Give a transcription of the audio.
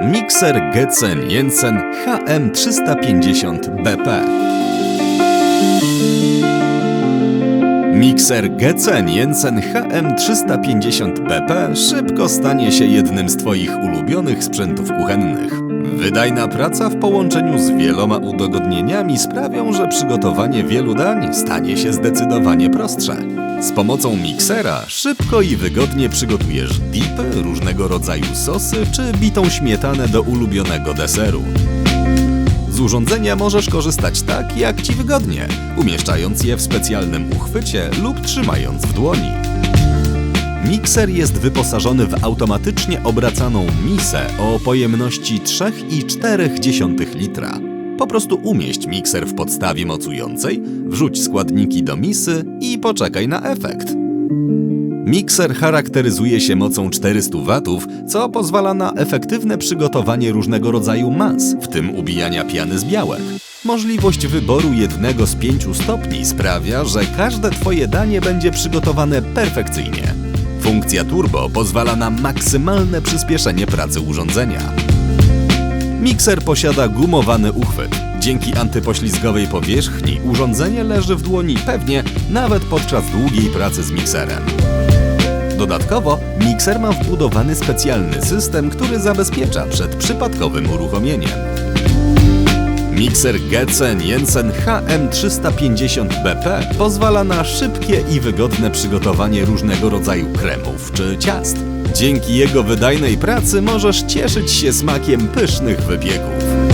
Mikser Getzen Jensen HM350BP. Mikser Getzen Jensen HM350BP szybko stanie się jednym z Twoich ulubionych sprzętów kuchennych. Wydajna praca w połączeniu z wieloma udogodnieniami sprawią, że przygotowanie wielu dań stanie się zdecydowanie prostsze. Z pomocą miksera szybko i wygodnie przygotujesz dipy, różnego rodzaju sosy czy bitą śmietanę do ulubionego deseru. Z urządzenia możesz korzystać tak, jak Ci wygodnie, umieszczając je w specjalnym uchwycie lub trzymając w dłoni. Mikser jest wyposażony w automatycznie obracaną misę o pojemności 3,4 litra. Po prostu umieść mikser w podstawie mocującej, wrzuć składniki do misy i poczekaj na efekt. Mikser charakteryzuje się mocą 400 W, co pozwala na efektywne przygotowanie różnego rodzaju mas, w tym ubijania piany z białek. Możliwość wyboru jednego z pięciu stopni sprawia, że każde Twoje danie będzie przygotowane perfekcyjnie. Funkcja turbo pozwala na maksymalne przyspieszenie pracy urządzenia. Mikser posiada gumowany uchwyt. Dzięki antypoślizgowej powierzchni urządzenie leży w dłoni pewnie nawet podczas długiej pracy z mikserem. Dodatkowo mikser ma wbudowany specjalny system, który zabezpiecza przed przypadkowym uruchomieniem. Mikser Getzen Jensen HM350BP pozwala na szybkie i wygodne przygotowanie różnego rodzaju kremów czy ciast. Dzięki jego wydajnej pracy możesz cieszyć się smakiem pysznych wypieków.